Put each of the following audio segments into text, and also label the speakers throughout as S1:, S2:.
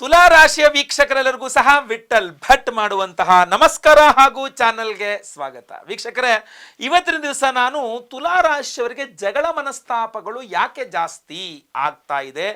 S1: ತುಲಾ ರಾಶಿಯ ವೀಕ್ಷಕರೆಲ್ಲರಿಗೂ ಸಹ ವಿಠಲ್ ಭಟ್ ಮಾಡುವಂತಹ ನಮಸ್ಕಾರ ಹಾಗೂ ಚಾನಲ್ಗೆ ಸ್ವಾಗತ. ವೀಕ್ಷಕರೇ, ಇವತ್ತಿನ ದಿವಸ ನಾನು ತುಲಾ ರಾಶಿಯವರಿಗೆ ಜಗಳ ಮನಸ್ತಾಪಗಳು ಯಾಕೆ ಜಾಸ್ತಿ ಆಗ್ತಾ ಇದೆ,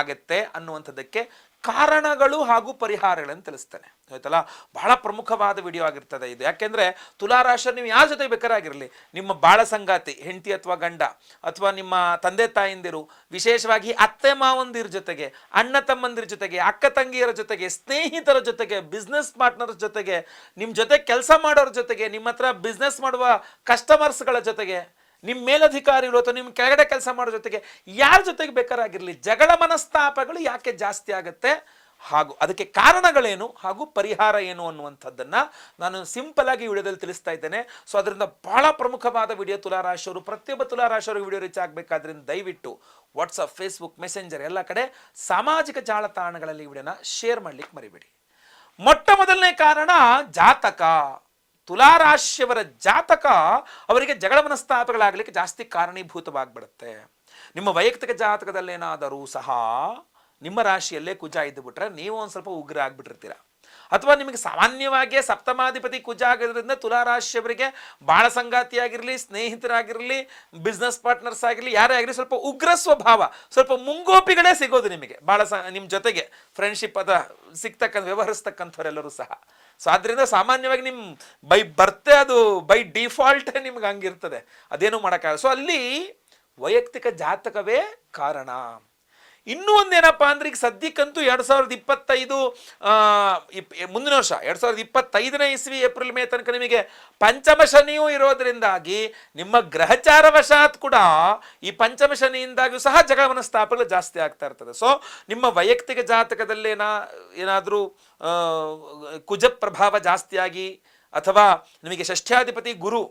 S1: ಆಗತ್ತೆ ಅನ್ನುವಂಥದ್ದಕ್ಕೆ ಕಾರಣಗಳು ಹಾಗೂ ಪರಿಹಾರಗಳನ್ನು ತಿಳಿಸ್ತಾನೆ. ಆಯ್ತಲ್ಲ? ಬಹಳ ಪ್ರಮುಖವಾದ ವಿಡಿಯೋ ಆಗಿರ್ತದೆ ಇದು. ಯಾಕೆಂದ್ರೆ ತುಲಾರಾಶ ನೀವು ಯಾರ ಜೊತೆ ಬೇಕಾರಾಗಿರಲಿ ನಿಮ್ಮ ಬಾಳ ಸಂಗಾತಿ, ಹೆಂಡತಿ ಅಥವಾ ಗಂಡ, ಅಥವಾ ನಿಮ್ಮ ತಂದೆ ತಾಯಿಂದಿರು, ವಿಶೇಷವಾಗಿ ಅತ್ತೆ ಮಾವಂದಿರ ಜೊತೆಗೆ, ಅಣ್ಣ ತಮ್ಮಂದಿರ ಜೊತೆಗೆ, ಅಕ್ಕ ತಂಗಿಯರ ಜೊತೆಗೆ, ಸ್ನೇಹಿತರ ಜೊತೆಗೆ ಬಿಸ್ನೆಸ್ ಪಾರ್ಟ್ನರ್ ಜೊತೆಗೆ ನಿಮ್ಮ ಜೊತೆ ಕೆಲಸ ಮಾಡೋರ ಜೊತೆಗೆ, ನಿಮ್ಮ ಹತ್ರ ಬಿಸ್ನೆಸ್ ಮಾಡುವ ಕಸ್ಟಮರ್ಸ್ಗಳ ಜೊತೆಗೆ ನಿಮ್ಮ ಮೇಲಧಿಕಾರಿಗಳು ಅಥವಾ ನಿಮ್ಮ ಕೆಳಗಡೆ ಕೆಲಸ ಮಾಡೋ ಜೊತೆಗೆ ಯಾರ ಜೊತೆಗೆ ಬೇಕಾರಾಗಿರಲಿ, ಜಗಳ ಮನಸ್ತಾಪಗಳು ಯಾಕೆ ಜಾಸ್ತಿ ಆಗುತ್ತೆ? ಹಾಗೂ ಅದಕ್ಕೆ ಕಾರಣಗಳೇನು? ಹಾಗೂ ಪರಿಹಾರ ಏನು ಅನ್ನುವಂಥದ್ದನ್ನು ನಾನು ಸಿಂಪಲ್ ಆಗಿ ವಿಡಿಯೋದಲ್ಲಿ ತಿಳಿಸ್ತಾ ಇದ್ದೇನೆ. ಸೊ ಅದರಿಂದ ಬಹಳ ಪ್ರಮುಖವಾದ ವಿಡಿಯೋ ತುಲಾರಾಶಿಯವರು, ಪ್ರತಿಯೊಬ್ಬ ತುಲಾರಾಶಿಯವರು ವಿಡಿಯೋ ರೀಚ್ ಆಗಬೇಕಾದ್ರಿಂದ ದಯವಿಟ್ಟು ವಾಟ್ಸಪ್ ಫೇಸ್ಬುಕ್ ಮೆಸೆಂಜರ್ ಎಲ್ಲ ಕಡೆ ಸಾಮಾಜಿಕ ಜಾಲತಾಣಗಳಲ್ಲಿ ವಿಡಿಯೋನ ಶೇರ್ ಮಾಡ್ಲಿಕ್ಕೆ ಮರಿಬೇಡಿ. ಮೊಟ್ಟ ಮೊದಲನೇ ಕಾರಣ ಜಾತಕ. ತುಲಾರಾಶಿಯವರ ಜಾತಕ ಅವರಿಗೆ ಜಗಳ ಮನಸ್ತಾಪಗಳಾಗಲಿಕ್ಕೆ ಜಾಸ್ತಿ ಕಾರಣೀಭೂತವಾಗ್ಬಿಡುತ್ತೆ. ನಿಮ್ಮ ವೈಯಕ್ತಿಕ ಜಾತಕದಲ್ಲೇನಾದರೂ ಸಹ ನಿಮ್ಮ ರಾಶಿಯಲ್ಲೇ ಕುಜ ಇದ್ದು ಬಿಟ್ರೆ ನೀವು ಒಂದು ಸ್ವಲ್ಪ ಉಗ್ರ ಆಗ್ಬಿಟ್ಟಿರ್ತೀರ ಅಥವಾ ನಿಮಗೆ ಸಾಮಾನ್ಯವಾಗಿಯೇ ಸಪ್ತಮಾಧಿಪತಿ ಕುಜ ಆಗಿರೋದ್ರಿಂದ ತುಲಾರಾಶಿಯವರಿಗೆ ಬಾಳ ಸಂಗಾತಿಯಾಗಿರಲಿ, ಸ್ನೇಹಿತರಾಗಿರಲಿ ಬಿಸ್ನೆಸ್ ಪಾರ್ಟ್ನರ್ಸ್ ಆಗಿರಲಿ, ಯಾರೇ ಆಗಿರಲಿ ಸ್ವಲ್ಪ ಉಗ್ರ ಸ್ವಭಾವ, ಸ್ವಲ್ಪ ಮುಂಗೋಪಿಗಳೇ ಸಿಗೋದು ನಿಮಗೆ. ಭಾಳ ಸ ನಿಮ್ಮ ಜೊತೆಗೆ ಫ್ರೆಂಡ್ಶಿಪ್ ಅದ ಸಿಗ್ತಕ್ಕಂಥ, ವ್ಯವಹರಿಸ್ತಕ್ಕಂಥವರೆಲ್ಲರೂ ಸಹ. ಸೊ ಆದ್ರಿಂದ ಸಾಮಾನ್ಯವಾಗಿ ನಿಮ್ಮ ಬೈ ಬರ್ತೆ ಅದು ಬೈ ಡಿಫಾಲ್ಟ್ ನಿಮ್ಗೆ ಹಂಗಿರ್ತದೆ. ಅದೇನು ಮಾಡೋಕ್ಕಾಗಲ್ಲ. ಸೊ ಅಲ್ಲಿ ವೈಯಕ್ತಿಕ ಜಾತಕವೇ ಕಾರಣ. ಇನ್ನೂ ಒಂದೇನಪ್ಪ ಅಂದ್ರೆ ಈಗ ಸದ್ಯಕ್ಕಂತೂ ಎರಡು ಸಾವಿರದ ಇಪ್ಪತ್ತೈದು ಮುಂದಿನ ವರ್ಷ, ಎರಡು ಸಾವಿರದ ಇಪ್ಪತ್ತೈದನೇ ಇಸ್ವಿ, ಏಪ್ರಿಲ್ ಮೇ ತನಕ ನಿಮಗೆ ಪಂಚಮ ಶನಿಯೂ ಇರೋದ್ರಿಂದಾಗಿ ನಿಮ್ಮ ಗ್ರಹಚಾರ ವಶಾತ್ ಕೂಡ ಈ ಪಂಚಮ ಶನಿಯಿಂದಾಗಿಯೂ ಸಹ ಜಗವನ ಮನಸ್ತಾಪಗಳು ಜಾಸ್ತಿ ಆಗ್ತಾ ಇರ್ತದೆ. ಸೊ ನಿಮ್ಮ ವೈಯಕ್ತಿಕ ಜಾತಕದಲ್ಲಿ ಏನಾ ಏನಾದರೂ ಕುಜ ಪ್ರಭಾವ ಜಾಸ್ತಿಯಾಗಿ ಅಥವಾ ನಿಮಗೆ ಷಷ್ಠ್ಯಾಧಿಪತಿ ಗುರು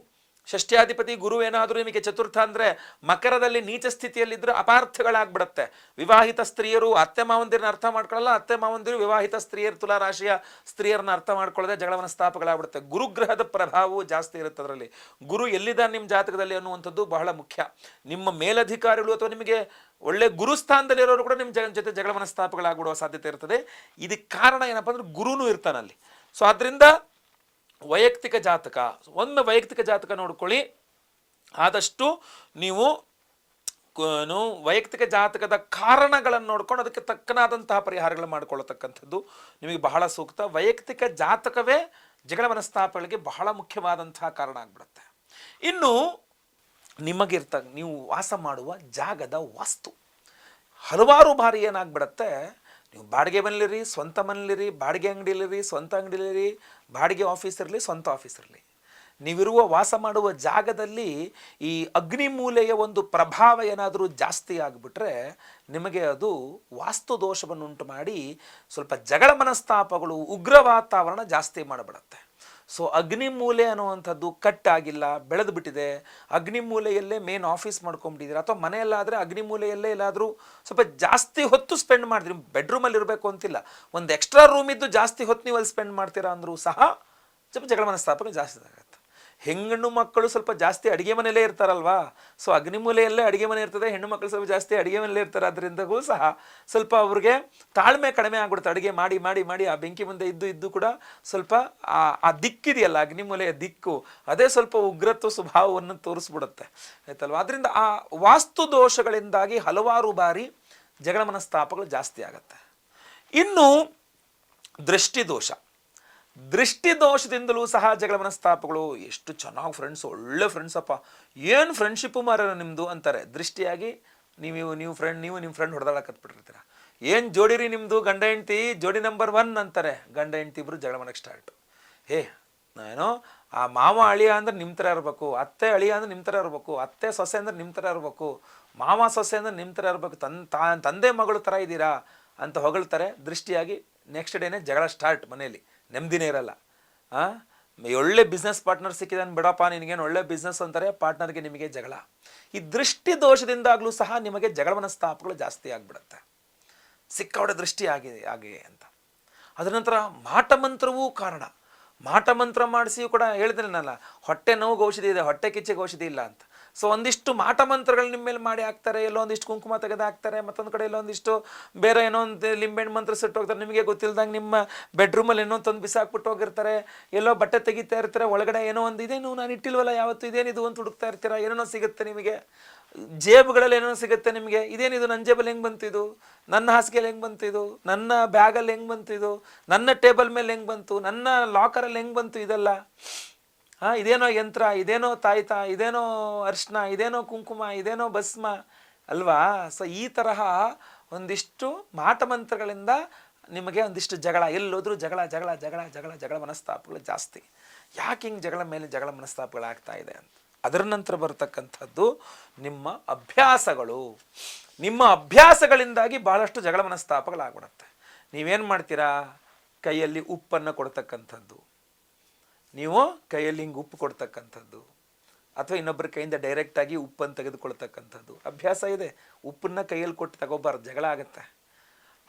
S1: ಷಷ್ಠ್ಯಾಧಿಪತಿ ಗುರು ಏನಾದರೂ ನಿಮಗೆ ಚತುರ್ಥ ಅಂದರೆ ಮಕರದಲ್ಲಿ ನೀಚ ಸ್ಥಿತಿಯಲ್ಲಿದ್ದರೂ ಅಪಾರ್ಥಗಳಾಗ್ಬಿಡುತ್ತೆ. ವಿವಾಹಿತ ಸ್ತ್ರೀಯರು ಅತ್ತೆ ಮಾವಂದಿರನ್ನ ಅರ್ಥ ಮಾಡ್ಕೊಳ್ಳಲ್ಲ ಅತ್ತೆ ಮಾವಂದಿರು ವಿವಾಹಿತ ಸ್ತ್ರೀಯರು ತುಲಾ ರಾಶಿಯ ಸ್ತ್ರೀಯರನ್ನ ಅರ್ಥ ಮಾಡ್ಕೊಳ್ಳದೆ ಜಗಳವನ ಸ್ಥಾಪಗಳಾಗ್ಬಿಡುತ್ತೆ ಗುರುಗ್ರಹದ ಪ್ರಭಾವವು ಜಾಸ್ತಿ ಇರುತ್ತೆ ಅದರಲ್ಲಿ. ಗುರು ಎಲ್ಲಿದ್ದಾನೆ ನಿಮ್ಮ ಜಾತಕದಲ್ಲಿ ಅನ್ನುವಂಥದ್ದು ಬಹಳ ಮುಖ್ಯ. ನಿಮ್ಮ ಮೇಲಧಿಕಾರಿಗಳು ಅಥವಾ ನಿಮಗೆ ಒಳ್ಳೆ ಗುರುಸ್ಥಾನದಲ್ಲಿರೋರು ಕೂಡ ನಿಮ್ಮ ಜೊತೆ ಜಗಳವನ ಸ್ಥಾಪಗಳಾಗ್ಬಿಡುವ ಸಾಧ್ಯತೆ ಇರ್ತದೆ. ಇದಕ್ಕೆ ಕಾರಣ ಏನಪ್ಪ ಅಂದ್ರೆ ಗುರುನೂ ಇರ್ತಾನಲ್ಲಿ ಸೊ ಅದರಿಂದ ವೈಯಕ್ತಿಕ ಜಾತಕ, ಒಂದು ವೈಯಕ್ತಿಕ ಜಾತಕ ನೋಡ್ಕೊಳ್ಳಿ. ಆದಷ್ಟು ನೀವು ವೈಯಕ್ತಿಕ ಜಾತಕದ ಕಾರಣಗಳನ್ನು ನೋಡ್ಕೊಂಡು ಅದಕ್ಕೆ ತಕ್ಕನಾದಂತಹ ಪರಿಹಾರಗಳು ಮಾಡಿಕೊಳ್ಳತಕ್ಕಂಥದ್ದು ನಿಮಗೆ ಬಹಳ ಸೂಕ್ತ. ವೈಯಕ್ತಿಕ ಜಾತಕವೇ ಜಗಳ ಮನಸ್ತಾಪಗಳಿಗೆ ಬಹಳ ಮುಖ್ಯವಾದಂತಹ ಕಾರಣ ಆಗ್ಬಿಡುತ್ತೆ. ಇನ್ನು ನಿಮಗಿರ್ತ, ನೀವು ವಾಸ ಮಾಡುವ ಜಾಗದ ವಾಸ್ತು. ಹಲವಾರು ಬಾರಿ ಏನಾಗ್ಬಿಡತ್ತೆ, ನೀವು ಬಾಡಿಗೆ ಮನೇಲಿರಿ, ಸ್ವಂತ ಮನೇಲಿರಿ, ಬಾಡಿಗೆ ಅಂಗಡಿಲಿರಿ, ಸ್ವಂತ ಅಂಗಡಿಲಿರಿ ಬಾಡಿಗೆ ಆಫೀಸ್ ಇರಲಿ, ಸ್ವಂತ ಆಫೀಸ್ ಇರಲಿ. ನೀವಿರುವ ವಾಸ ಮಾಡುವ ಜಾಗದಲ್ಲಿ ಈ ಅಗ್ನಿ ಮೂಲೆಯ ಒಂದು ಪ್ರಭಾವ ಏನಾದರೂ ಜಾಸ್ತಿ ಆಗಿಬಿಟ್ರೆ ನಿಮಗೆ ಅದು ವಾಸ್ತು ದೋಷವನ್ನುಂಟು ಮಾಡಿ ಸ್ವಲ್ಪ ಜಗಳ ಮನಸ್ತಾಪಗಳು, ಉಗ್ರ ವಾತಾವರಣ ಜಾಸ್ತಿ ಮಾಡಿಬಿಡುತ್ತೆ. ಸೊ ಅಗ್ನಿಮೂಲೆ ಅನ್ನುವಂಥದ್ದು ಕಟ್ ಆಗಿಲ್ಲ ಬೆಳೆದು ಬಿಟ್ಟಿದೆ ಅಗ್ನಿಮೂಲೆಯಲ್ಲೇ ಮೇನ್ ಆಫೀಸ್ ಮಾಡ್ಕೊಂಡ್ಬಿಟ್ಟಿದ್ದೀರಾ ಅಥವಾ ಮನೆಯಲ್ಲಾದರೆ ಅಗ್ನಿಮೂಲೆಯಲ್ಲೇ ಎಲ್ಲಾದರೂ ಸ್ವಲ್ಪ ಜಾಸ್ತಿ ಹೊತ್ತು ಸ್ಪೆಂಡ್ ಮಾಡಿದ್ರಿ. ಬೆಡ್ರೂಮಲ್ಲಿ ಇರಬೇಕು ಅಂತಿಲ್ಲ. ಒಂದು ಎಕ್ಸ್ಟ್ರಾ ರೂಮ್ ಇದ್ದು ಜಾಸ್ತಿ ಹೊತ್ತು ನೀವು ಅಲ್ಲಿ ಸ್ಪೆಂಡ್ ಮಾಡ್ತೀರಾ ಅಂದರೂ ಸಹ ಸ್ವಲ್ಪ ಜಗಳ ಮನಸ್ತಾಪಗಳು ಜಾಸ್ತಿ ಆಗುತ್ತೆ. ಹೆಣ್ಣು ಮಕ್ಕಳು ಸ್ವಲ್ಪ ಜಾಸ್ತಿ ಅಡುಗೆ ಮನೆಯಲ್ಲೇ ಇರ್ತಾರಲ್ವಾ? ಸೊ ಅಗ್ನಿಮೂಲೆಯಲ್ಲೇ ಅಡುಗೆ ಮನೆ ಇರ್ತದೆ, ಹೆಣ್ಣು ಮಕ್ಕಳು ಸ್ವಲ್ಪ ಜಾಸ್ತಿ ಅಡುಗೆ ಮನೆಯಲ್ಲೇ ಇರ್ತಾರೆ. ಅದರಿಂದಗೂ ಸಹ ಸ್ವಲ್ಪ ಅವ್ರಿಗೆ ತಾಳ್ಮೆ ಕಡಿಮೆ ಆಗ್ಬಿಡುತ್ತೆ. ಅಡುಗೆ ಮಾಡಿ ಮಾಡಿ ಮಾಡಿ ಆ ಬೆಂಕಿ ಮುಂದೆ ಇದ್ದು ಇದ್ದು ಕೂಡ ಸ್ವಲ್ಪ ಆ ದಿಕ್ಕಿದೆಯಲ್ಲ, ಅಗ್ನಿಮೂಲೆಯ ದಿಕ್ಕು, ಅದೇ ಸ್ವಲ್ಪ ಉಗ್ರತ್ವ ಸ್ವಭಾವವನ್ನು ತೋರಿಸ್ಬಿಡುತ್ತೆ. ಆಯ್ತಲ್ವಾ? ಅದರಿಂದ ಆ ವಾಸ್ತು ದೋಷಗಳಿಂದಾಗಿ ಹಲವಾರು ಬಾರಿ ಜಗಳ ಮನಸ್ತಾಪಗಳು ಜಾಸ್ತಿ ಆಗುತ್ತೆ. ಇನ್ನು ದೃಷ್ಟಿ ದೋಷ ದೃಷ್ಟಿ ದೋಷದಿಂದಲೂ ಸಹ ಜಗಳ ಮನಸ್ತಾಪಗಳು ಎಷ್ಟು ಚೆನ್ನಾಗಿ ಫ್ರೆಂಡ್ಸ್ ಒಳ್ಳೆ ಫ್ರೆಂಡ್ಸ್ ಅಪ್ಪ. ಏನು ಫ್ರೆಂಡ್ಶಿಪ್ಪು ಮಾರ ನಿಮ್ಮದು ಅಂತಾರೆ. ದೃಷ್ಟಿಯಾಗಿ ನೀವು ನೀವು ಫ್ರೆಂಡ್ ನೀವು ನಿಮ್ಮ ಫ್ರೆಂಡ್ ಹೊಡೆದಾಡಕತ್ಬಿಟ್ಟಿರ್ತೀರ ಏನು ಜೋಡಿರಿ ನಿಮ್ಮದು ಗಂಡ, ಹೆಂಡ್ತಿ? ಜೋಡಿ ನಂಬರ್ ಒನ್ ಅಂತಾರೆ. ಗಂಡ, ಹೆಂಡ್ತಿ ಇಬ್ಬರು ಜಗಳ ಮನೆಗೆ ಸ್ಟಾರ್ಟ್ ಹೇ ಏನೋ ಆ ಮಾವ ಅಳಿಯ ಅಂದ್ರೆ ನಿಮ್ಮ ಥರ ಇರಬೇಕು. ಅತ್ತೆ ಅಳಿಯ ಅಂದ್ರೆ ನಿಮ್ಮ ಥರ ಇರಬೇಕು. ಅತ್ತೆ ಸೊಸೆ ಅಂದ್ರೆ ನಿಮ್ಮ ಥರ ಇರಬೇಕು. ಮಾವ ಸೊಸೆ ಅಂದ್ರೆ ನಿಮ್ಮ ಥರ ಇರಬೇಕು. ತನ್ ತಂದೆ ಮಗಳು ಥರ ಇದ್ದೀರಾ ಅಂತ ಹೊಗಳ್ತಾರೆ. ದೃಷ್ಟಿಯಾಗಿ ನೆಕ್ಸ್ಟ್ ಡೇನೇ ಜಗಳ ಸ್ಟಾರ್ಟ್ ಮನೆಯಲ್ಲಿ. ನೆಮ್ಮದಿನೇ ಇರಲ್ಲ. ಹಾಂ ಒಳ್ಳೆ ಬಿಸ್ನೆಸ್ ಪಾರ್ಟ್ನರ್ ಸಿಕ್ಕಿದಾನೆ ಬಿಡಪ್ಪ, ನಿನಗೇನು ಒಳ್ಳೆ ಬಿಸ್ನೆಸ್ ಅಂತಾರೆ ಪಾರ್ಟ್ನರ್ಗೆ ನಿಮಗೆ ಜಗಳ. ಈ ದೃಷ್ಟಿ ದೋಷದಿಂದಾಗಲೂ ಸಹ ನಿಮಗೆ ಜಗಳ ಮನಸ್ತಾಪಗಳು ಜಾಸ್ತಿ ಆಗಿಬಿಡುತ್ತೆ. ಸಿಕ್ಕವಡೆ ದೃಷ್ಟಿ ಆಗಿದೆ ಆಗಿದೆ ಅಂತ. ಅದರ ನಂತರ ಮಾಟ ಮಂತ್ರವೂ ಕಾರಣ. ಮಾಟ ಮಂತ್ರ ಮಾಡಿಸಿಯೂ ಕೂಡ ಹೇಳಿದ್ರೇನಲ್ಲ ಹೊಟ್ಟೆ ನೋವು ಔಷಧಿ ಇದೆ, ಹೊಟ್ಟೆ ಕಿಚ್ಚಿಗೆ ಔಷಧಿ ಇಲ್ಲ ಅಂತ. ಸೊ ಒಂದಿಷ್ಟು ಮಾಟ ಮಂತ್ರಗಳು ನಿಮ್ಮ ಮೇಲೆ ಮಾಡಿ ಹಾಕ್ತಾರೆ, ಎಲ್ಲೋ ಒಂದಿಷ್ಟು ಕುಂಕುಮ ತೆಗೆದು ಹಾಕ್ತಾರೆ, ಮತ್ತೊಂದು ಕಡೆ ಎಲ್ಲೋ ಒಂದಿಷ್ಟು ಬೇರೆ ಏನೋ ಒಂದು ಲಿಂಬೆಣ್ಣು ಮಂತ್ರ ಸುಟ್ಟು ಹೋಗ್ತಾರೆ. ನಿಮಗೆ ಗೊತ್ತಿಲ್ದಂಗೆ ನಿಮ್ಮ ಬೆಡ್ರೂಮಲ್ಲಿ ಏನೋ ತಂದು ಬಿಸಾಕ್ಬಿಟ್ಟು ಹೋಗಿರ್ತಾರೆ, ಎಲ್ಲೋ ಬಟ್ಟೆ ತೆಗಿತಾ ಇರ್ತಾರೆ, ಒಳಗಡೆ ಏನೋ ಒಂದು ಇದೇನು ನಾನು ಇಟ್ಟಿಲ್ವಲ್ಲ, ಯಾವತ್ತು ಇದೇನಿದು ಅಂತ ಹುಡುಕ್ತಾ ಇರ್ತೀರ ಏನೇನೋ ಸಿಗುತ್ತೆ ನಿಮಗೆ. ಜೇಬುಗಳಲ್ಲಿ ಏನೋ ಸಿಗುತ್ತೆ ನಿಮಗೆ ಇದೇನಿದು ನನ್ನ ಜೇಬಲ್ಲಿ ಹೆಂಗೆ ಬಂತಿದು ನನ್ನ ಹಾಸಿಗೆಯಲ್ಲಿ ಹೆಂಗೆ ಬಂತಿದು ನನ್ನ ಬ್ಯಾಗಲ್ಲಿ ಹೆಂಗೆ ಬಂತಿದು ನನ್ನ ಟೇಬಲ್ ಮೇಲೆ ಹೆಂಗೆ ಬಂತು? ನನ್ನ ಲಾಕರಲ್ಲಿ ಹೆಂಗೆ ಬಂತು ಇದೆಲ್ಲ? ಹಾಂ, ಇದೇನೋ ಯಂತ್ರ, ಇದೇನೋ ತಾಯ್ತ, ಇದೇನೋ ಅರ್ಶನ ಇದೇನೋ ಕುಂಕುಮ, ಇದೇನೋ ಭಸ್ಮ ಅಲ್ವಾ? ಸೊ ಈ ತರಹ ಒಂದಿಷ್ಟು ಮಾಟ ಮಂತ್ರಗಳಿಂದ ನಿಮಗೆ ಒಂದಿಷ್ಟು ಜಗಳ, ಎಲ್ಲೋದ್ರೂ ಜಗಳ ಜಗಳ ಜಗಳ ಜಗಳ ಜಗಳ ಮನಸ್ತಾಪಗಳು ಜಾಸ್ತಿ. ಯಾಕೆ ಹಿಂಗೆ ಜಗಳ ಮೇಲೆ ಜಗಳ ಮನಸ್ತಾಪಗಳಾಗ್ತಾ ಇದೆ ಅಂತ? ಅದರ ನಂತರ ಬರ್ತಕ್ಕಂಥದ್ದು ನಿಮ್ಮ ಅಭ್ಯಾಸಗಳು. ನಿಮ್ಮ ಅಭ್ಯಾಸಗಳಿಂದಾಗಿ ಬಹಳಷ್ಟು ಜಗಳ ಮನಸ್ತಾಪಗಳಾಗ್ಬಿಡುತ್ತೆ ನೀವೇನು ಮಾಡ್ತೀರಾ? ಕೈಯಲ್ಲಿ ಉಪ್ಪನ್ನು ಕೊಡ್ತಕ್ಕಂಥದ್ದು. ನೀವು ಕೈಯಲ್ಲಿ ಹಿಂಗೆ ಉಪ್ಪು ಕೊಡ್ತಕ್ಕಂಥದ್ದು ಅಥವಾ ಇನ್ನೊಬ್ಬರ ಕೈಯಿಂದ ಡೈರೆಕ್ಟಾಗಿ ಉಪ್ಪನ್ನು ತೆಗೆದುಕೊಳ್ತಕ್ಕಂಥದ್ದು. ಅಭ್ಯಾಸ ಇದೆ. ಉಪ್ಪನ್ನ ಕೈಯಲ್ಲಿ ಕೊಟ್ಟು ತಗೋಬಾರ್ದು. ಜಗಳ ಆಗುತ್ತೆ.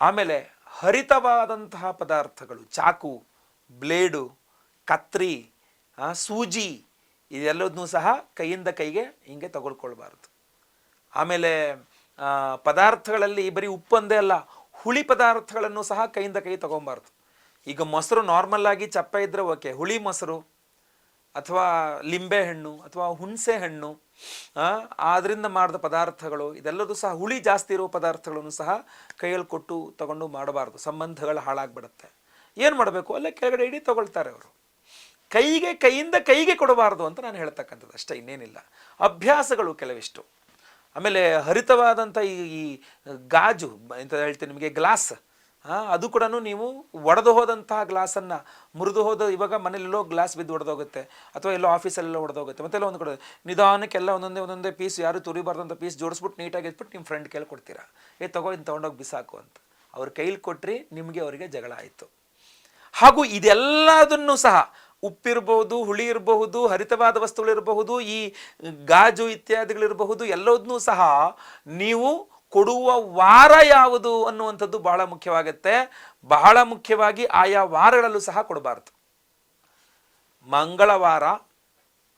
S1: ಆಮೇಲೆ ಹರಿತವಾದಂತಹ ಪದಾರ್ಥಗಳು, ಚಾಕು, ಬ್ಲೇಡು, ಕತ್ರಿ ಸೂಜಿ, ಇದೆಲ್ಲದನ್ನೂ ಸಹ ಕೈಯಿಂದ ಕೈಗೆ ಹಿಂಗೆ ತಗೊಳ್ಕೊಳ್ಬಾರ್ದು. ಆಮೇಲೆ ಪದಾರ್ಥಗಳಲ್ಲಿ ಬರೀ ಉಪ್ಪೊಂದೇ ಅಲ್ಲ, ಹುಳಿ ಪದಾರ್ಥಗಳನ್ನು ಸಹ ಕೈಯಿಂದ ಕೈ ತಗೊಬಾರ್ದು ಈಗ ಮೊಸರು ನಾರ್ಮಲ್ ಆಗಿ ಚಪ್ಪ ಇದ್ರೆ ಓಕೆ ಹುಳಿ ಮೊಸರು ಅಥವಾ ಲಿಂಬೆ ಹಣ್ಣು ಅಥವಾ ಹುಣಸೆ ಹಣ್ಣು ಆದ್ರಿಂದ ಮಾಡಿದ ಪದಾರ್ಥಗಳು, ಇದೆಲ್ಲದೂ ಸಹ ಹುಳಿ ಜಾಸ್ತಿ ಇರೋ ಪದಾರ್ಥಗಳನ್ನು ಸಹ ಕೈಯಲ್ಲಿ ಕೊಟ್ಟು ತಗೊಂಡು ಮಾಡಬಾರ್ದು. ಸಂಬಂಧಗಳು ಹಾಳಾಗ್ಬಿಡುತ್ತೆ. ಏನು ಮಾಡಬೇಕು? ಅಲ್ಲೇ ಕೆಳಗಡೆ ಇಡೀ ತಗೊಳ್ತಾರೆ ಅವರು. ಕೈಗೆ, ಕೈಯಿಂದ ಕೈಗೆ ಕೊಡಬಾರ್ದು ಅಂತ ನಾನು ಹೇಳ್ತಕ್ಕಂಥದ್ದು. ಅಷ್ಟೇ, ಇನ್ನೇನಿಲ್ಲ. ಅಭ್ಯಾಸಗಳು ಕೆಲವಿಷ್ಟು. ಆಮೇಲೆ ಹರಿತವಾದಂಥ ಈ ಗಾಜು ಅಂತ ಹೇಳ್ತೀನಿ ನಿಮಗೆ, ಗ್ಲಾಸ್. ಅದು ಕೂಡ ನೀವು ಒಡೆದು ಹೋದಂತಹ ಗ್ಲಾಸನ್ನು ಮುರಿದು ಹೋದ ಇವಾಗ ಮನೇಲೆಲ್ಲೋ ಗ್ಲಾಸ್ ಬಿದ್ದು ಒಡೆದೋಗುತ್ತೆ ಅಥವಾ ಎಲ್ಲೋ ಆಫೀಸಲ್ಲೆಲ್ಲೋ ಒಡೆದೋಗುತ್ತೆ ಮತ್ತೆಲ್ಲ ಒಂದು ಕಡೆ ನಿಧಾನಕ್ಕೆಲ್ಲ ಒಂದೊಂದೇ ಒಂದೊಂದೇ ಪೀಸ್ ಯಾರು ತುರಿಬಾರ್ದಂಥ ಪೀಸ್ ಜೋಡಿಸ್ಬಿಟ್ಟು ನೀಟಾಗಿ ಎತ್ಬಿಟ್ಟು ನಿಮ್ಮ ಫ್ರೆಂಡ್ ಕೇಳಿ ಕೊಡ್ತೀರಾ? ಏ, ತಗೋ ಇನ್ನು ತೊಗೊಂಡೋಗಿ ಬಿಸಾಕು ಅಂತ. ಅವ್ರ ಕೈಲಿ ಕೊಟ್ಟರೆ ನಿಮಗೆ ಅವರಿಗೆ ಜಗಳ ಆಯಿತು. ಹಾಗೂ ಇದೆಲ್ಲದನ್ನು ಸಹ ಉಪ್ಪಿರಬಹುದು, ಹುಳಿ ಇರಬಹುದು, ಹರಿತವಾದ ವಸ್ತುಗಳಿರಬಹುದು, ಈ ಗಾಜು ಇತ್ಯಾದಿಗಳಿರಬಹುದು, ಎಲ್ಲದನ್ನೂ ಸಹ ನೀವು ಕೊಡುವ ವಾರ ಯಾವುದು ಅನ್ನುವಂಥದ್ದು ಬಹಳ ಮುಖ್ಯವಾಗುತ್ತೆ. ಬಹಳ ಮುಖ್ಯವಾಗಿ ಆಯಾ ವಾರಗಳಲ್ಲೂ ಸಹ ಕೊಡಬಾರದು. ಮಂಗಳವಾರ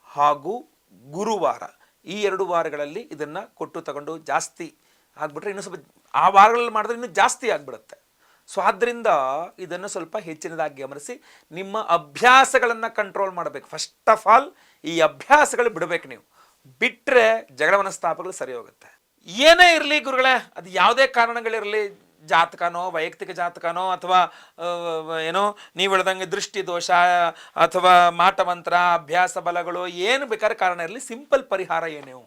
S1: ಹಾಗೂ ಗುರುವಾರ ಈ ಎರಡು ವಾರಗಳಲ್ಲಿ ಇದನ್ನ ಕೊಟ್ಟು ತಗೊಂಡು ಜಾಸ್ತಿ ಆಗ್ಬಿಟ್ರೆ ಇನ್ನೂ ಸ್ವಲ್ಪ ಆ ವಾರಗಳಲ್ಲಿ ಮಾಡಿದ್ರೆ ಇನ್ನೂ ಜಾಸ್ತಿ ಆಗ್ಬಿಡುತ್ತೆ. ಸೊ ಆದ್ದರಿಂದ ಇದನ್ನು ಸ್ವಲ್ಪ ಹೆಚ್ಚಿನದಾಗಿ ಗಮನಿಸಿ ನಿಮ್ಮ ಅಭ್ಯಾಸಗಳನ್ನು ಕಂಟ್ರೋಲ್ ಮಾಡಬೇಕು. ಫಸ್ಟ್ ಆಫ್ ಆಲ್ ಈ ಅಭ್ಯಾಸಗಳು ಬಿಡಬೇಕು ನೀವು. ಬಿಟ್ಟರೆ ಜಗಳ ಮನಸ್ತಾಪಗಳು ಸರಿ ಹೋಗುತ್ತೆ. ಏನೇ ಇರಲಿ ಗುರುಗಳೇ, ಅದು ಯಾವುದೇ ಕಾರಣಗಳಿರಲಿ, ಜಾತಕನೋ, ವೈಯಕ್ತಿಕ ಜಾತಕನೋ, ಅಥವಾ ಏನೋ, ನೀವು ಹೇಳ್ದಂಗೆ ದೃಷ್ಟಿ ದೋಷ, ಅಥವಾ ಮಾಟಮಂತ್ರ ಅಭ್ಯಾಸ ಬಲಗಳು, ಏನು ಬೇಕಾದ್ರೆ ಕಾರಣ ಇರಲಿ, ಸಿಂಪಲ್ ಪರಿಹಾರ ಏನು?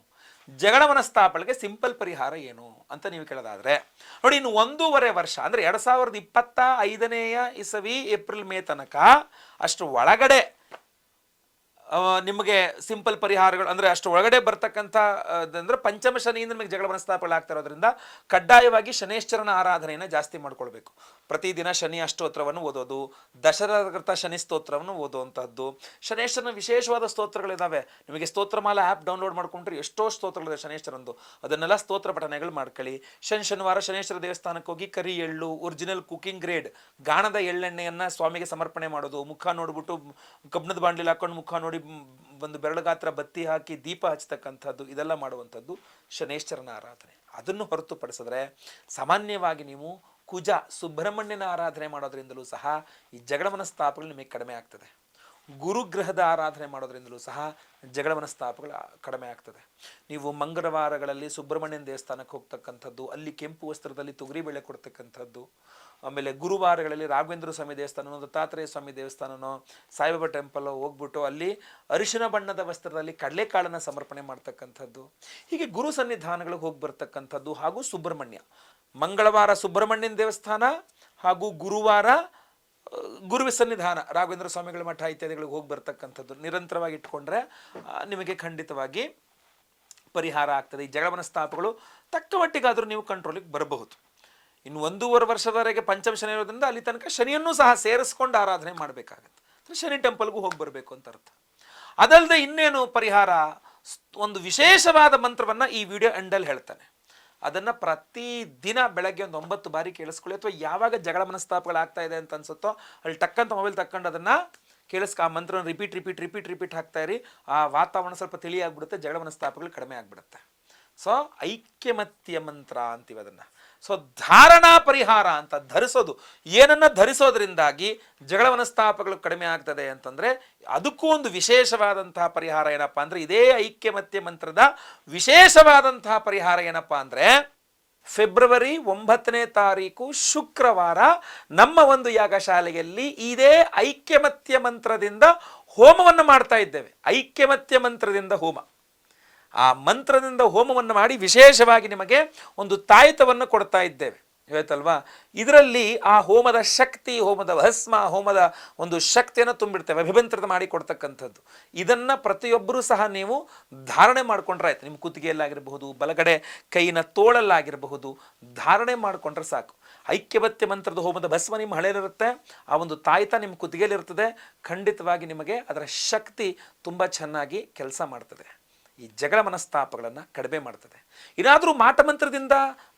S1: ಜಗಳ ಮನಸ್ತಾಪಳಿಗೆ ಸಿಂಪಲ್ ಪರಿಹಾರ ಏನು? ಅಂತ ನೀವು ಕೇಳೋದಾದರೆ, ನೋಡಿ ಇನ್ನು ಒಂದೂವರೆ ವರ್ಷ, ಅಂದರೆ ಎರಡು ಸಾವಿರದ ಇಪ್ಪತ್ತ ಐದನೆಯ ಇಸವಿ ಏಪ್ರಿಲ್ ಮೇ ತನಕ ಅಷ್ಟು ಒಳಗಡೆ ನಿಮಗೆ ಸಿಂಪಲ್ ಪರಿಹಾರಗಳು ಅಂದರೆ ಅಷ್ಟು ಒಳಗಡೆ ಬರ್ತಕ್ಕಂಥ ಅಂದರೆ ಪಂಚಮ ಶನಿಯಿಂದ ನಿಮಗೆ ಜಗಳ ಮನಸ್ತಾಪಗಳಾಗ್ತಾ ಇರೋದ್ರಿಂದ ಕಡ್ಡಾಯವಾಗಿ ಶನೇಶ್ವರನ ಆರಾಧನೆಯನ್ನು ಜಾಸ್ತಿ ಮಾಡ್ಕೊಳ್ಬೇಕು. ಪ್ರತಿದಿನ ಶನಿ ಅಷ್ಟೋತ್ರವನ್ನು ಓದೋದು ದಶರಥ ಶನಿ ಸ್ತೋತ್ರವನ್ನು ಓದುವಂಥದ್ದು. ಶನೇಶ್ವರನ ವಿಶೇಷವಾದ ಸ್ತೋತ್ರಗಳಿದ್ದಾವೆ ನಿಮಗೆ ಸ್ತೋತ್ರಮಾಲ ಆ್ಯಪ್ ಡೌನ್ಲೋಡ್ ಮಾಡ್ಕೊಂಡ್ರೆ ಎಷ್ಟೋ ಸ್ತೋತ್ರಗಳಿದೆ ಶನೇಶ್ವರಂದು. ಅದನ್ನೆಲ್ಲ ಸ್ತೋತ್ರ ಪಠನೆಗಳು ಮಾಡ್ಕೊಳ್ಳಿ. ಶನಿ ಶನಿವಾರ ಶನೇಶ್ವರ ದೇವಸ್ಥಾನಕ್ಕೆ ಹೋಗಿ ಕರಿ ಎಳ್ಳು, ಒರಿಜಿನಲ್ ಕುಕಿಂಗ್ ಗ್ರೇಡ್, ಗಾಣದ ಎಳ್ಳೆಣ್ಣೆಯನ್ನು ಸ್ವಾಮಿಗೆ ಸಮರ್ಪಣೆ ಮಾಡೋದು, ಮುಖ ನೋಡ್ಬಿಟ್ಟು ಕಬ್ಬಣದ ಬಾಂಡ್ಲಿಲಿ ಹಾಕೊಂಡು ಮುಖ ನೋಡಿ ಒಂದು ಬೆರಳುಗಾತ್ರ ಬತ್ತಿ ಹಾಕಿ ದೀಪ ಹಚ್ಚತಕ್ಕಂಥದ್ದು, ಇದೆಲ್ಲ ಮಾಡುವಂಥದ್ದು ಶನೇಶ್ವರನ ಆರಾಧನೆ. ಅದನ್ನು ಹೊರತುಪಡಿಸಿದ್ರೆ ಸಾಮಾನ್ಯವಾಗಿ ನೀವು ಕುಜ ಸುಬ್ರಹ್ಮಣ್ಯನ ಆರಾಧನೆ ಮಾಡೋದ್ರಿಂದಲೂ ಸಹ ಈ ಜಗಳ ಮನಸ್ತಾಪಗಳು ನಿಮಗೆ ಕಡಿಮೆ ಆಗ್ತದೆ. ಗುರುಗ್ರಹದ ಆರಾಧನೆ ಮಾಡೋದ್ರಿಂದಲೂ ಸಹ ಜಗಳ ಮನಸ್ತಾಪಗಳು ಆ- ಕಡಿಮೆ ಆಗ್ತದೆ. ನೀವು ಮಂಗಳವಾರಗಳಲ್ಲಿ ಸುಬ್ರಹ್ಮಣ್ಯನ ದೇವಸ್ಥಾನಕ್ಕೆ ಹೋಗ್ತಕ್ಕಂಥದ್ದು, ಅಲ್ಲಿ ಕೆಂಪು ವಸ್ತ್ರದಲ್ಲಿ ತೊಗರಿಬೇಳೆ ಕೊಡ್ತಕ್ಕಂಥದ್ದು, ಆಮೇಲೆ ಗುರುವಾರಗಳಲ್ಲಿ ರಾಘವೇಂದ್ರ ಸ್ವಾಮಿ ದೇವಸ್ಥಾನನೋ, ದತ್ತಾತ್ರೇಯ ಸ್ವಾಮಿ ದೇವಸ್ಥಾನನೋ, ಸಾಯಿಬಾಬಾ ಟೆಂಪಲ್ ಹೋಗ್ಬಿಟ್ಟು ಅಲ್ಲಿ ಅರಿಶಿನ ಬಣ್ಣದ ವಸ್ತ್ರದಲ್ಲಿ ಕಡಲೆಕಾಳನ್ನು ಸಮರ್ಪಣೆ ಮಾಡ್ತಕ್ಕಂಥದ್ದು, ಹೀಗೆ ಗುರು ಸನ್ನಿಧಾನಗಳಿಗೆ ಹೋಗಿ ಬರ್ತಕ್ಕಂಥದ್ದು ಹಾಗೂ ಸುಬ್ರಹ್ಮಣ್ಯ. ಮಂಗಳವಾರ ಸುಬ್ರಹ್ಮಣ್ಯನ ದೇವಸ್ಥಾನ ಹಾಗೂ ಗುರುವಾರ ಗುರುವಿ ಸನ್ನಿಧಾನ. ರಾಘವೇಂದ್ರ ಸ್ವಾಮಿಗಳ ಮಠ ಇತ್ಯಾದಿಗಳಿಗೆ ಹೋಗಿ ಬರ್ತಕ್ಕಂಥದ್ದು ನಿರಂತರವಾಗಿ ಇಟ್ಕೊಂಡ್ರೆ ನಿಮಗೆ ಖಂಡಿತವಾಗಿ ಪರಿಹಾರ ಆಗ್ತದೆ. ಈ ಜಗಳ ಮನಸ್ತಾಪಗಳು ತಕ್ಕ ಮಟ್ಟಿಗಾದರೂ ನೀವು ಕಂಟ್ರೋಲಿಗೆ ಬರಬಹುದು. ಇನ್ನು ಒಂದೂವರೆ ವರ್ಷದವರೆಗೆ ಪಂಚಮ ಶನಿ ಇರೋದ್ರಿಂದ ಅಲ್ಲಿ ತನಕ ಶನಿಯನ್ನು ಸಹ ಸೇರಿಸ್ಕೊಂಡು ಆರಾಧನೆ ಮಾಡಬೇಕಾಗತ್ತೆ. ಅಂದರೆ ಶನಿ ಟೆಂಪಲ್ಗೂ ಹೋಗಿ ಬರಬೇಕು ಅಂತ ಅರ್ಥ. ಅದಲ್ಲದೆ ಇನ್ನೇನು ಪರಿಹಾರ? ಒಂದು ವಿಶೇಷವಾದ ಮಂತ್ರವನ್ನು ಈ ವಿಡಿಯೋ ಎಂಡಲ್ಲಿ ಹೇಳ್ತಾನೆ. ಅದನ್ನ ಪ್ರತಿದಿನ ಬೆಳಗ್ಗೆ ಒಂದು ಒಂಬತ್ತು ಬಾರಿ ಕೇಳಿಸ್ಕೊಳ್ಳಿ ಅಥವಾ ಯಾವಾಗ ಜಗಳ ಮನಸ್ತಾಪಗಳಾಗ್ತಾ ಇದೆ ಅಂತ ಅನ್ಸುತ್ತೋ ಅಲ್ಲಿ ಟಕ್ಕಂತ ಮೊಬೈಲ್ ತಕ್ಕೊಂಡು ಅದನ್ನ ಕೇಳಿಸ್ಕ, ಆ ಮಂತ್ರವನ್ನು ರಿಪೀಟ್ ರಿಪೀಟ್ ರಿಪೀಟ್ ರಿಪೀಟ್ ಹಾಕ್ತಾ ಇರಿ. ಆ ವಾತಾವರಣ ಸ್ವಲ್ಪ ತಿಳಿಯಾಗ್ಬಿಡುತ್ತೆ, ಜಗಳ ಮನಸ್ತಾಪಗಳು ಕಡಿಮೆ ಆಗ್ಬಿಡುತ್ತೆ. ಸೊ ಐಕ್ಯಮತ್ಯ ಮಂತ್ರ ಅಂತೀವಿ ಅದನ್ನು. ಸೊ ಧಾರಣಾ ಪರಿಹಾರ ಅಂತ ಧರಿಸೋದು. ಏನನ್ನ ಧರಿಸೋದ್ರಿಂದಾಗಿ ಜಗಳ ಮನಸ್ತಾಪಗಳು ಕಡಿಮೆ ಆಗ್ತದೆ ಅಂತಂದ್ರೆ ಅದಕ್ಕೂ ಒಂದು ವಿಶೇಷವಾದಂತಹ ಪರಿಹಾರ ಏನಪ್ಪಾ ಅಂದ್ರೆ ಇದೇ ಐಕ್ಯಮತ್ಯ ಮಂತ್ರದ ವಿಶೇಷವಾದಂತಹ ಪರಿಹಾರ ಏನಪ್ಪಾ ಅಂದ್ರೆ ಫೆಬ್ರವರಿ ಒಂಬತ್ತನೇ ತಾರೀಕು ಶುಕ್ರವಾರ ನಮ್ಮ ಒಂದು ಯಾಗಶಾಲೆಯಲ್ಲಿ ಇದೇ ಐಕ್ಯಮತ್ಯ ಮಂತ್ರದಿಂದ ಹೋಮವನ್ನು ಮಾಡ್ತಾ ಇದ್ದೇವೆ. ಐಕ್ಯಮತ್ಯ ಮಂತ್ರದಿಂದ ಹೋಮ. ಆ ಮಂತ್ರದಿಂದ ಹೋಮವನ್ನು ಮಾಡಿ ವಿಶೇಷವಾಗಿ ನಿಮಗೆ ಒಂದು ತಾಯಿತವನ್ನು ಕೊಡ್ತಾ ಇದ್ದೇವೆ. ಇವತ್ತಲ್ವಾ ಇದರಲ್ಲಿ ಆ ಹೋಮದ ಶಕ್ತಿ, ಹೋಮದ ಭಸ್ಮ, ಹೋಮದ ಒಂದು ಶಕ್ತಿಯನ್ನು ತುಂಬಿಡ್ತೇವೆ ಅಭಿಮಂತ್ರದ ಮಾಡಿ ಕೊಡ್ತಕ್ಕಂಥದ್ದು. ಇದನ್ನು ಪ್ರತಿಯೊಬ್ಬರೂ ಸಹ ನೀವು ಧಾರಣೆ ಮಾಡ್ಕೊಂಡ್ರೆ ಆಯ್ತು. ನಿಮ್ಮ ಕುತ್ತಿಗೆಯಲ್ಲಾಗಿರಬಹುದು, ಬಲಗಡೆ ಕೈನ ತೋಳಲ್ಲಾಗಿರಬಹುದು, ಧಾರಣೆ ಮಾಡಿಕೊಂಡ್ರೆ ಸಾಕು. ಐಕ್ಯವತ್ಯ ಮಂತ್ರದ ಹೋಮದ ಭಸ್ಮ ನಿಮ್ಮ ಹಳೆಯಲ್ಲಿರುತ್ತೆ ಆ ಒಂದು ತಾಯಿತ ನಿಮ್ಮ ಕುತ್ತಿಗೆಯಲ್ಲಿರ್ತದೆ, ಖಂಡಿತವಾಗಿ ನಿಮಗೆ ಅದರ ಶಕ್ತಿ ತುಂಬ ಚೆನ್ನಾಗಿ ಕೆಲಸ ಮಾಡ್ತದೆ. ಈ ಜಗಳ ಮನಸ್ತಾಪಗಳನ್ನು ಕಡಿಮೆ ಮಾಡ್ತದೆ. ಏನಾದರೂ ಮಾಟಮಂತ್ರದಿಂದ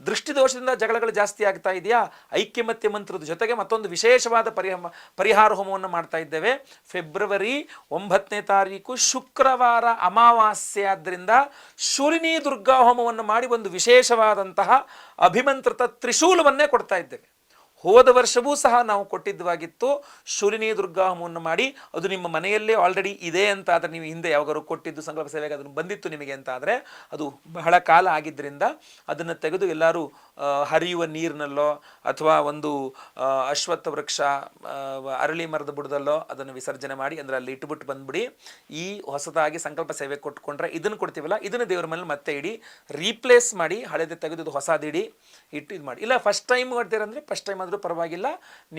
S1: ದೃಷ್ಟಿದೋಷದಿಂದ ಜಗಳಗಳು ಜಾಸ್ತಿ ಆಗ್ತಾ ಇದೆಯಾ? ಐಕ್ಯಮತ್ಯ ಮಂತ್ರದ ಜೊತೆಗೆ ಮತ್ತೊಂದು ವಿಶೇಷವಾದ ಪರಿಹ ಪರಿಹಾರ ಹೋಮವನ್ನು ಮಾಡ್ತಾ ಇದ್ದೇವೆ. ಫೆಬ್ರವರಿ ಒಂಬತ್ತನೇ ತಾರೀಕು, ಶುಕ್ರವಾರ ಅಮಾವಾಸ್ಯೆ ಆದ್ದರಿಂದ ಶೂಲಿನಿ ದುರ್ಗಾ ಹೋಮವನ್ನು ಮಾಡಿ ಒಂದು ವಿಶೇಷವಾದಂತಹ ಅಭಿಮಂತ್ರಿತ ತ್ರಿಶೂಲವನ್ನೇ ಕೊಡ್ತಾ ಇದ್ದೇವೆ. ಹೋದ ವರ್ಷವೂ ಸಹ ನಾವು ಕೊಟ್ಟಿದ್ದವಾಗಿತ್ತು. ಶೂಲಿನಿ ದುರ್ಗಾಹೋಮವನ್ನು ಮಾಡಿ, ಅದು ನಿಮ್ಮ ಮನೆಯಲ್ಲೇ ಆಲ್ರೆಡಿ ಇದೆ ಅಂತ ಆದರೆ ನೀವು ಹಿಂದೆ ಯಾವಾಗಾರು ಕೊಟ್ಟಿದ್ದು ಸಂಕಲ್ಪ ಸೇವೆಗೆ ಅದನ್ನು ಬಂದಿತ್ತು ನಿಮಗೆ ಅಂತ ಆದರೆ ಅದು ಬಹಳ ಕಾಲ ಆಗಿದ್ದರಿಂದ ಅದನ್ನು ತೆಗೆದು ಎಲ್ಲರೂ ಹರಿಯುವ ನೀರಿನಲ್ಲೋ ಅಥವಾ ಒಂದು ಅಶ್ವತ್ಥ ವೃಕ್ಷ ಅರಳಿ ಮರದ ಬುಡದಲ್ಲೋ ಅದನ್ನು ವಿಸರ್ಜನೆ ಮಾಡಿ ಅಂದರೆ ಅಲ್ಲಿ ಇಟ್ಬಿಟ್ಟು ಬಂದ್ಬಿಡಿ. ಈ ಹೊಸದಾಗಿ ಸಂಕಲ್ಪ ಸೇವೆ ಕೊಟ್ಕೊಂಡ್ರೆ ಇದನ್ನು ಕೊಡ್ತೀವಲ್ಲ, ಇದನ್ನು ದೇವ್ರ ಮೇಲೆ ಮತ್ತೆ ಇಡಿ ರೀಪ್ಲೇಸ್ ಮಾಡಿ ಹಳೆದು ತೆಗೆದು ಹೊಸದಿಡಿ ಇಟ್ಟು ಇದು ಮಾಡಿ. ಇಲ್ಲ ಫಸ್ಟ್ ಟೈಮ್ ಮಾಡ್ತೀರಂದ್ರೆ ಫಸ್ಟ್ ಟೈಮ್ ಆದರೂ ಪರವಾಗಿಲ್ಲ,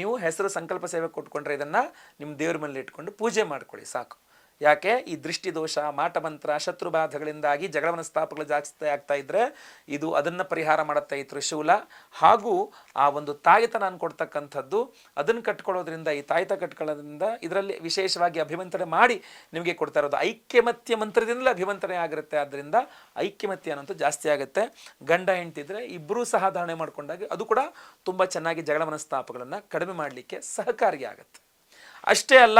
S1: ನೀವು ಹೆಸರು ಸಂಕಲ್ಪ ಸೇವೆ ಕೊಟ್ಕೊಂಡ್ರೆ ಇದನ್ನು ನಿಮ್ಮ ದೇವ್ರ ಮೇಲೆ ಇಟ್ಕೊಂಡು ಪೂಜೆ ಮಾಡ್ಕೊಳ್ಳಿ, ಸಾಕು. ಯಾಕೆ? ಈ ದೃಷ್ಟಿ ದೋಷ ಮಾಟಮಂತ್ರ, ಶತ್ರುಬಾಧಗಳಿಂದಾಗಿ ಜಗಳ ಸ್ಥಾಪಗಳು ಜಾಸ್ತಿ ಆಗ್ತಾ ಇದ್ರೆ ಇದು ಅದನ್ನು ಪರಿಹಾರ ಮಾಡುತ್ತೆ ಈ ತ್ರಿಶೂಲ ಹಾಗೂ ಆ ಒಂದು ತಾಯಿತ ನಾನು ಕೊಡ್ತಕ್ಕಂಥದ್ದು ಅದನ್ನು ಕಟ್ಕೊಳ್ಳೋದ್ರಿಂದ, ಈ ತಾಯಿತ ಕಟ್ಕೊಳ್ಳೋದ್ರಿಂದ ಇದರಲ್ಲಿ ವಿಶೇಷವಾಗಿ ಅಭಿಮಂತ್ರಣೆ ಮಾಡಿ ನಿಮಗೆ ಕೊಡ್ತಾ ಇರೋದು. ಐಕ್ಯಮತ್ಯ ಮಂತ್ರದಿಂದಲೇ ಅಭಿಮಂತ್ರಣೆ ಆಗಿರುತ್ತೆ. ಆದ್ದರಿಂದ ಐಕ್ಯಮತ್ಯ ಅನ್ನೋದು ಜಾಸ್ತಿ ಆಗುತ್ತೆ. ಗಂಡ ಹೆಂಡ್ತಿದ್ರೆ ಇಬ್ಬರೂ ಸಹ ಧಾರಣೆ ಮಾಡ್ಕೊಂಡಾಗ ಅದು ಕೂಡ ತುಂಬ ಚೆನ್ನಾಗಿ ಜಗಳ ಮನಸ್ತಾಪಗಳನ್ನು ಕಡಿಮೆ ಮಾಡಲಿಕ್ಕೆ ಸಹಕಾರಿಯಾಗುತ್ತೆ. ಅಷ್ಟೇ ಅಲ್ಲ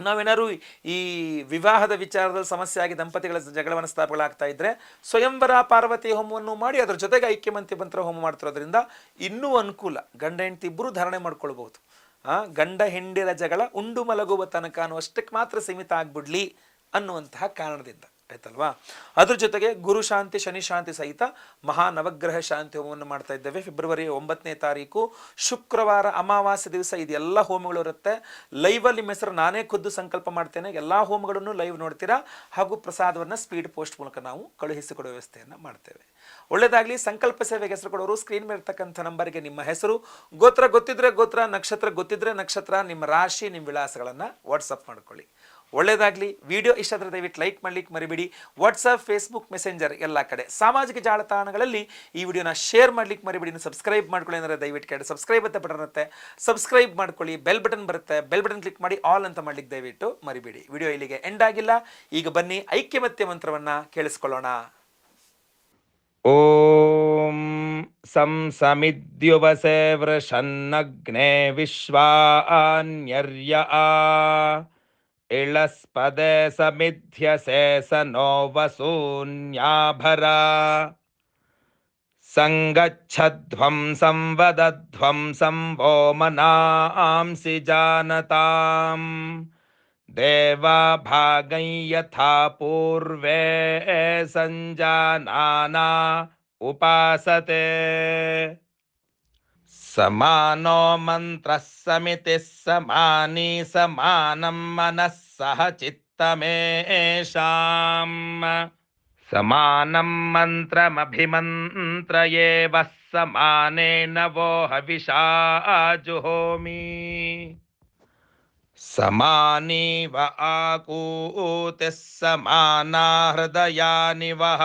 S1: ನಾವೇನಾದ್ರು ಈ ವಿವಾಹದ ವಿಚಾರದಲ್ಲಿ ಸಮಸ್ಯೆ ಆಗಿ ದಂಪತಿಗಳ ಜಗಳವನ್ನು ಸ್ಥಾಪಗಳಾಗ್ತಾ ಇದ್ರೆ ಸ್ವಯಂವರ ಪಾರ್ವತಿ ಹೋಮವನ್ನು ಮಾಡಿ ಅದರ ಜೊತೆಗೆ ಐಕ್ಯಮಂತ್ಯ ಮಂತ್ರ ಹೋಮ ಮಾಡ್ತಿರೋದ್ರಿಂದ ಇನ್ನೂ ಅನುಕೂಲ. ಗಂಡ ಹೆಂಡತಿ ಇಬ್ಬರು ಧಾರಣೆ ಮಾಡ್ಕೊಳ್ಬಹುದು. ಆ, ಗಂಡ ಹೆಂಡಿರ ಜಗಳ ಉಂಡು ಮಲಗುವ ತನಕ ಅನ್ನುವಷ್ಟಕ್ಕೆ ಮಾತ್ರ ಸೀಮಿತ ಆಗ್ಬಿಡ್ಲಿ ಅನ್ನುವಂತಹ ಕಾರಣದಿಂದ. ಆಯ್ತಲ್ವಾ? ಅದ್ರ ಜೊತೆಗೆ ಗುರು ಶಾಂತಿ, ಶನಿ ಶಾಂತಿ ಸಹಿತ ಮಹಾ ನವಗ್ರಹ ಶಾಂತಿ ಹೋಮವನ್ನು ಮಾಡ್ತಾ ಇದ್ದೇವೆ. ಫೆಬ್ರವರಿ ಒಂಬತ್ತನೇ ತಾರೀಕು, ಶುಕ್ರವಾರ ಅಮಾವಾಸ್ಯ ದಿವಸ ಇದೆಲ್ಲ ಹೋಮಗಳು ಇರುತ್ತೆ. ಲೈವಲ್ಲಿ ನಿಮ್ಮ ಹೆಸರು ನಾನೇ ಖುದ್ದು ಸಂಕಲ್ಪ ಮಾಡ್ತೇನೆ. ಎಲ್ಲ ಹೋಮಗಳನ್ನು ಲೈವ್ ನೋಡ್ತೀರಾ? ಹಾಗೂ ಪ್ರಸಾದವನ್ನು ಸ್ಪೀಡ್ ಪೋಸ್ಟ್ ಮೂಲಕ ನಾವು ಕಳುಹಿಸಿಕೊಡುವ ವ್ಯವಸ್ಥೆಯನ್ನು ಮಾಡ್ತೇವೆ. ಒಳ್ಳೆಯದಾಗಲಿ ಸಂಕಲ್ಪ ಸೇವೆಗೆ ಹೆಸರು ಕೊಡೋರು ಸ್ಕ್ರೀನ್ ಮೇಲೆ ಇರ್ತಕ್ಕಂಥ ನಂಬರ್ಗೆ ನಿಮ್ಮ ಹೆಸರು. ಗೋತ್ರ ಗೊತ್ತಿದ್ರೆ ಗೋತ್ರ, ನಕ್ಷತ್ರ ಗೊತ್ತಿದ್ರೆ ನಕ್ಷತ್ರ. ನಿಮ್ಮ ರಾಶಿ, ನಿಮ್ಮ ವಿಳಾಸಗಳನ್ನು ವಾಟ್ಸಪ್ ಮಾಡ್ಕೊಳ್ಳಿ. ಒಳ್ಳೆಯದಾಗಲಿ ವಿಡಿಯೋ ಇಷ್ಟ ಆದರೆ ದಯವಿಟ್ಟು ಲೈಕ್ ಮಾಡ್ಲಿಕ್ಕೆ ಮರಿಬೇಡಿ. ವಾಟ್ಸಪ್ ಫೇಸ್ಬುಕ್ ಮೆಸೆಂಜರ್ ಎಲ್ಲ ಕಡೆ. ಸಾಮಾಜಿಕ ಜಾಲತಾಣಗಳಲ್ಲಿ ಈ ವಿಡಿಯೋನ ಶೇರ್ ಮಾಡ್ಲಿಕ್ಕೆ ಮರಿಬೇಡಿ. ಸಬ್ಸ್ಕ್ರೈಬ್ ಮಾಡ್ಕೊಳ್ಳಿ ಅಂದರೆ ದಯವಿಟ್ಟು ಕೇಳಿ. ಸಬ್ಸ್ಕ್ರೈಬ್ ಅಂತ ಬಟನ್ ಇರುತ್ತೆ. ಸಬ್ಸ್ಕ್ರೈಬ್ ಮಾಡ್ಕೊಳ್ಳಿ. ಬೆಲ್ ಬಟನ್ ಬರುತ್ತೆ. ಬೆಲ್ ಬಟನ್ ಕ್ಲಿಕ್ ಮಾಡಿ ಆಲ್ ಅಂತ ಮಾಡ್ಲಿಕ್ಕೆ ದಯವಿಟ್ಟು ಮರಿಬೇಡಿ. ವಿಡಿಯೋ ಇಲ್ಲಿಗೆ ಎಂಡ್ ಆಗಿಲ್ಲ. ಈಗ ಬನ್ನಿ ಐಕ್ಯಮತ್ಯ ಮಂತ್ರವನ್ನು ಕೇಳಿಸ್ಕೊಳ್ಳೋಣ.
S2: ಓಂ ಸಂಸಮಿದ್ಯುವಸೆ ವೃಷನ್ನಗ್ನೆ ವಿಶ್ವಾನ್ಯರ್ಯ. ಆ इळस्पदे समिध्यसे स नो वसून्याभरा सङ्गच्छध्वं संवदध्वं संवो मनांसि जानताम्। देवा भागं यथा पूर्वे सञ्जानाना उपासते। समानो मन्त्रः समितिः समानी समानं मनः सह चित्तमेषाम्। समानं मन्त्रमभिमन्त्रये वः समानेन वो हविषा जुहोमि। समानीव आकूतिः समाना हृदयानि वः।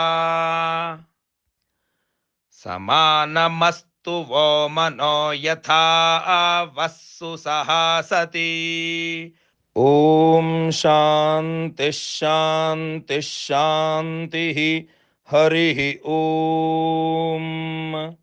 S2: समानमस्तु वो मनो यथा वस्सु सहासति ॐ शान्तिः शान्तिः। हरिः ॐ।